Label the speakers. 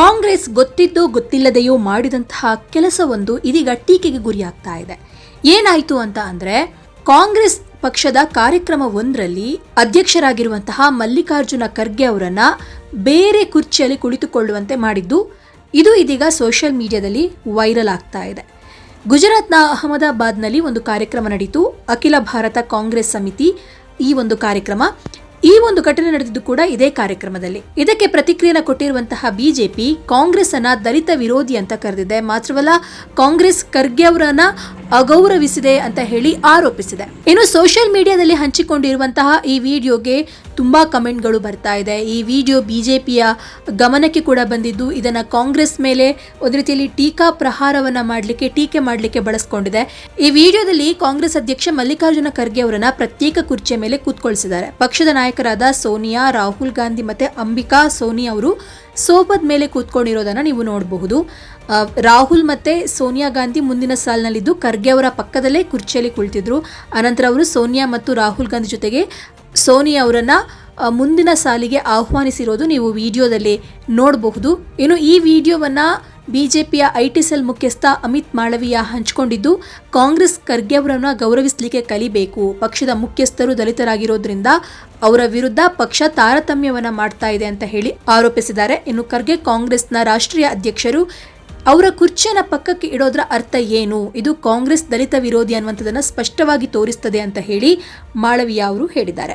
Speaker 1: ಕಾಂಗ್ರೆಸ್ ಗೊತ್ತಿದ್ದೋ ಗೊತ್ತಿಲ್ಲದೆಯೋ ಮಾಡಿದಂತಹ ಕೆಲಸವೊಂದು ಇದೀಗ ಟೀಕೆಗೆ ಗುರಿಯಾಗ್ತಾ ಇದೆ. ಏನಾಯಿತು ಅಂತ ಅಂದ್ರೆ, ಕಾಂಗ್ರೆಸ್ ಪಕ್ಷದ ಕಾರ್ಯಕ್ರಮ ಒಂದರಲ್ಲಿ ಅಧ್ಯಕ್ಷರಾಗಿರುವಂತಹ ಮಲ್ಲಿಕಾರ್ಜುನ ಖರ್ಗೆ ಅವರನ್ನ ಬೇರೆ ಕುರ್ಚಿಯಲ್ಲಿ ಕುಳಿತುಕೊಳ್ಳುವಂತೆ ಮಾಡಿದ್ದು, ಇದು ಇದೀಗ ಸೋಷಿಯಲ್ ಮೀಡಿಯಾದಲ್ಲಿ ವೈರಲ್ ಆಗ್ತಾ ಇದೆ. ಗುಜರಾತ್ನ ಅಹಮದಾಬಾದ್ನಲ್ಲಿ ಒಂದು ಕಾರ್ಯಕ್ರಮ ನಡೀತು. ಅಖಿಲ ಭಾರತ ಕಾಂಗ್ರೆಸ್ ಸಮಿತಿ ಈ ಒಂದು ಕಾರ್ಯಕ್ರಮ ಈ ಒಂದು ಘಟನೆ ನಡೆದಿದ್ದು ಕೂಡ ಇದೇ ಕಾರ್ಯಕ್ರಮದಲ್ಲಿ. ಇದಕ್ಕೆ ಪ್ರತಿಕ್ರಿಯೆನ ಕೊಟ್ಟಿರುವಂತಹ ಬಿಜೆಪಿ ಕಾಂಗ್ರೆಸ್ ಅನ್ನ ದಲಿತ ವಿರೋಧಿ ಅಂತ ಕರೆದಿದೆ. ಮಾತ್ರವಲ್ಲ, ಕಾಂಗ್ರೆಸ್ ಖರ್ಗೆ ಅವರನ್ನ ಅಗೌರವಿಸಿದೆ ಅಂತ ಹೇಳಿ ಆರೋಪಿಸಿದೆ. ಇನ್ನು ಸೋಷಿಯಲ್ ಮೀಡಿಯಾದಲ್ಲಿ ಹಂಚಿಕೊಂಡಿರುವಂತಹ ಈ ವಿಡಿಯೋಗೆ ತುಂಬಾ ಕಮೆಂಟ್ಗಳು ಬರ್ತಾ ಇದೆ. ಈ ವಿಡಿಯೋ ಬಿಜೆಪಿಯ ಗಮನಕ್ಕೆ ಕೂಡ ಬಂದಿದ್ದು, ಇದನ್ನ ಕಾಂಗ್ರೆಸ್ ಮೇಲೆ ಒಂದು ರೀತಿಯಲ್ಲಿ ಟೀಕಾ ಪ್ರಹಾರವನ್ನ ಮಾಡಲಿಕ್ಕೆ, ಟೀಕೆ ಮಾಡಲಿಕ್ಕೆ ಬಳಸ್ಕೊಂಡಿದೆ. ಈ ವಿಡಿಯೋದಲ್ಲಿ ಕಾಂಗ್ರೆಸ್ ಅಧ್ಯಕ್ಷ ಮಲ್ಲಿಕಾರ್ಜುನ ಖರ್ಗೆ ಅವರನ್ನ ಪ್ರತ್ಯೇಕ ಕುರ್ಚಿಯ ಮೇಲೆ ಕೂತ್ಕೊಳಿಸಿದ್ದಾರೆ. ಪಕ್ಷದ ನಾಯಕರಾದ ಸೋನಿಯಾ, ರಾಹುಲ್ ಗಾಂಧಿ ಮತ್ತೆ ಅಂಬಿಕಾ ಸೋನಿ ಅವರು ಸೋಫಾದ ಮೇಲೆ ಕೂತ್ಕೊಂಡಿರೋದನ್ನ ನೀವು ನೋಡಬಹುದು. ರಾಹುಲ್ ಮತ್ತೆ ಸೋನಿಯಾ ಗಾಂಧಿ ಮುಂದಿನ ಸಾಲಿನಲ್ಲಿದ್ದು ಖರ್ಗೆ ಅವರ ಪಕ್ಕದಲ್ಲೇ ಕುರ್ಚಿಯಲ್ಲಿ ಕುಳಿತಿದ್ರು. ಅನಂತರ ಅವರು ಸೋನಿಯಾ ಮತ್ತು ರಾಹುಲ್ ಗಾಂಧಿ ಜೊತೆಗೆ ಸೋನಿಯಾ ಅವರನ್ನು ಮುಂದಿನ ಸಾಲಿಗೆ ಆಹ್ವಾನಿಸಿರೋದು ನೀವು ವಿಡಿಯೋದಲ್ಲಿ ನೋಡಬಹುದು. ಇನ್ನು ಈ ವಿಡಿಯೋವನ್ನ ಬಿಜೆಪಿಯ ಐಟಿ ಸೆಲ್ ಮುಖ್ಯಸ್ಥ ಅಮಿತ್ ಮಾಳವಿಯ ಹಂಚಿಕೊಂಡಿದ್ದು, ಕಾಂಗ್ರೆಸ್ ಖರ್ಗೆ ಅವರನ್ನ ಗೌರವಿಸಲಿಕ್ಕೆ ಕಲಿಬೇಕು. ಪಕ್ಷದ ಮುಖ್ಯಸ್ಥರು ದಲಿತರಾಗಿರೋದ್ರಿಂದ ಅವರ ವಿರುದ್ಧ ಪಕ್ಷ ತಾರತಮ್ಯವನ್ನ ಮಾಡ್ತಾ ಇದೆ ಅಂತ ಹೇಳಿ ಆರೋಪಿಸಿದ್ದಾರೆ. ಇನ್ನು ಖರ್ಗೆ ಕಾಂಗ್ರೆಸ್ನ ರಾಷ್ಟ್ರೀಯ ಅಧ್ಯಕ್ಷರು ಅವರ ಕುರ್ಚಿಯನ್ನ ಪಕ್ಕಕ್ಕೆ ಇಡೋದ್ರ ಅರ್ಥ ಏನು? ಇದು ಕಾಂಗ್ರೆಸ್ ದಲಿತ ವಿರೋಧಿ ಅನ್ನುವಂಥದ್ದನ್ನು ಸ್ಪಷ್ಟವಾಗಿ ತೋರಿಸ್ತದೆ ಅಂತ ಹೇಳಿ ಮಾಳವಿಯ ಅವರು ಹೇಳಿದ್ದಾರೆ.